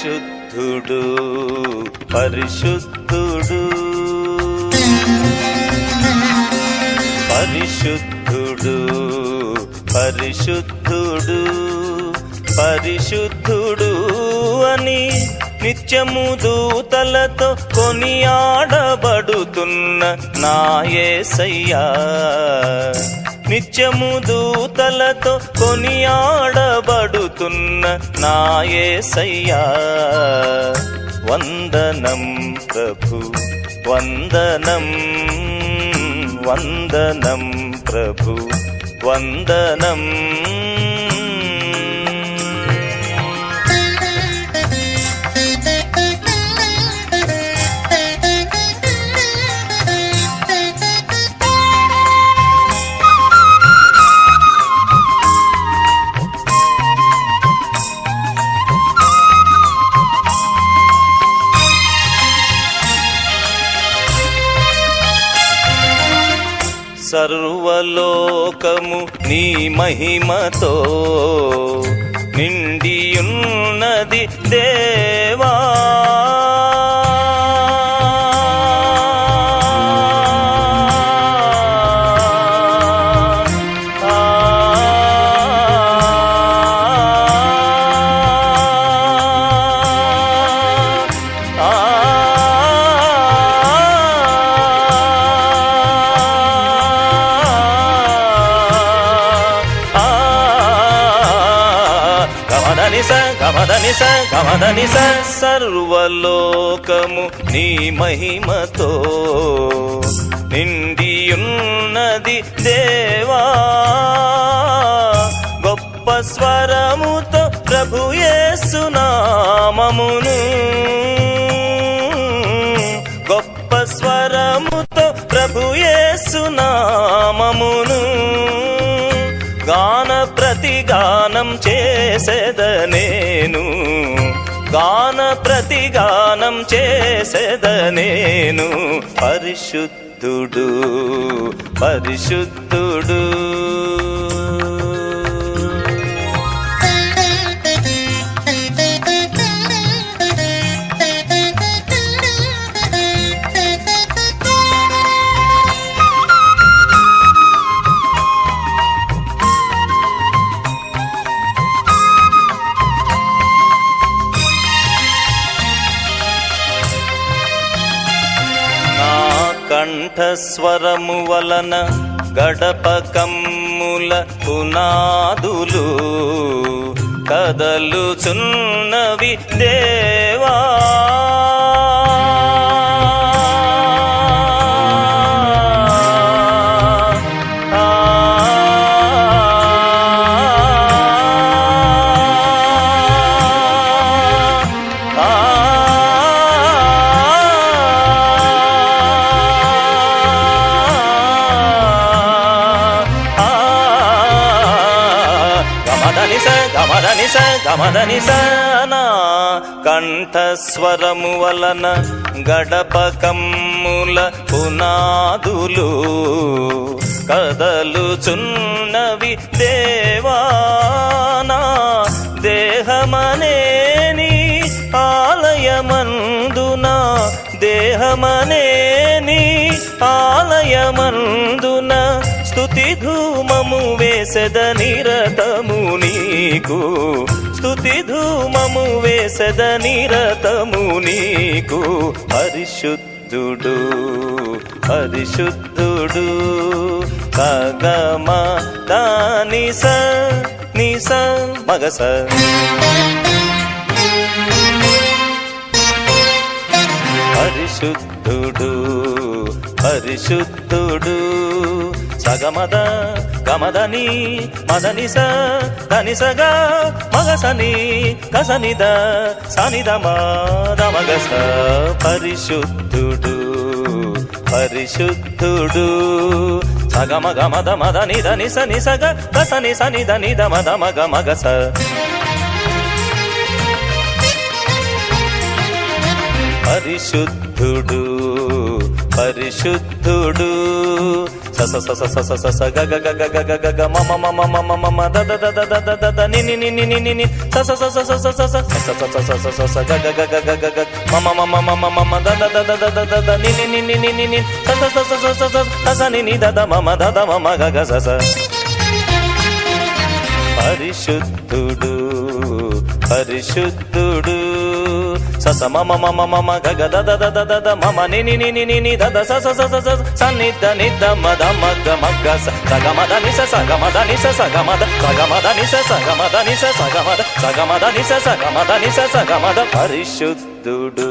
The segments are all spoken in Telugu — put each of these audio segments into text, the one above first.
పరిశుద్ధుడు పరిశుద్ధుడు. పరిశుద్ధుడు పరిశుద్ధుడు అని నిత్యము దూతలతో కొనియాడబడుతున్న నాయసయ్యా నిత్యము దూతలతో కొనియాడబడుతున్న నాయసయ్యా. వందనం ప్రభు వందనం వందనం ప్రభు వందనం. సర్వలోకము నీ మహిమతో నిండియున్నది దే గమదనిస గమదనిస గమదనిస. సర్వలోకము నీ మహిమతో నిండియున్నది దేవా. గొప్ప స్వరముతో ప్రభు యేసునామమును గొప్ప స్వరముతో ప్రభు గానం చేసేద నేను. గాన ప్రతిగానం చేసేద నేను. పరిశుద్ధుడు పరిశుద్ధుడు. కంఠస్వరము వలన గడప కమ్ముల పునాదులు కదలుచున్నవి దే స గమదని నా కంఠస్వరము వలన గడపకమ్ముల పునాదులు కదలుచున్నవి దేవానా దేహమనేని ఆలయమందునా దేహమనేని ఆలయమందున స్తుతి ధూమము వేసద నిరతము నీకు. స్తుతి ధూమము వేసద నిరతము నీకు. పరిశుద్ధుడు పరిశుద్ధుడు కగమా దాని స నిస మగస. పరిశుద్ధుడు పరిశుద్ధుడు సగమద గమదని మదనిస ధనిసగా మగసని కసనిద సనిద మాదమగస. పరిశుద్ధుడు పరిశుద్ధుడు. సగమ గమద మద నిద నిస నిసగ కసని సనిద నిద మద మగ మగస పరిశుద్ధుడు పరిశుద్ధుడు. స స స స స స గ గ గ గ గ గ గ గ మ మ మ మ మ మ మ మ ద ద ద ద ద ద ద ద ని ని ని ని ని ని ని స స స స స స స స స స స స స స స గ గ గ గ గ గ గ మ మ మ మ మ మ మ మ ద ద ద ద ద ద ద ద ని ని ని ని ని ని ని స స స స స స స స స ని ని ద ద మ మ ద ద మ మ గ గ స స పరిశుద్ధుడు పరిశుద్ధుడు సస మమ మమ మమ గగ దద దద దద మమ ని ని ని ని ని ని దద స స స స స సన్నిధ నిద్ద మద మగ్గ మగ్గ స స సగ మద ని స స సగ మద ని స స సగ మద సగ మద ని స స సగ మద ని స స సగ మద సగ మద ని స స సగ మద ని స స సగ మద పరిశుద్ధుడు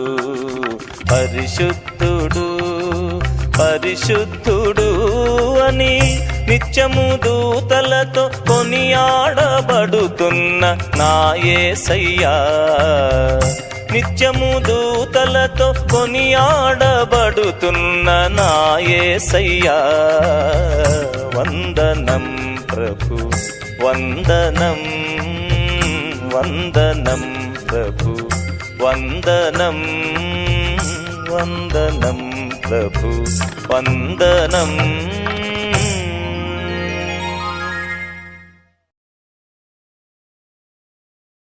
పరిశుద్ధుడు పరిశుద్ధుడు నిత్యము దూతలతో కొనియాడబడుతున్న నాయసయ్యా నిత్యము దూతలతో కొనియాడబడుతున్న నాయసయ్యా వందనం ప్రభు వందనం వందనం ప్రభు వందనం వందనం ప్రభు వందనం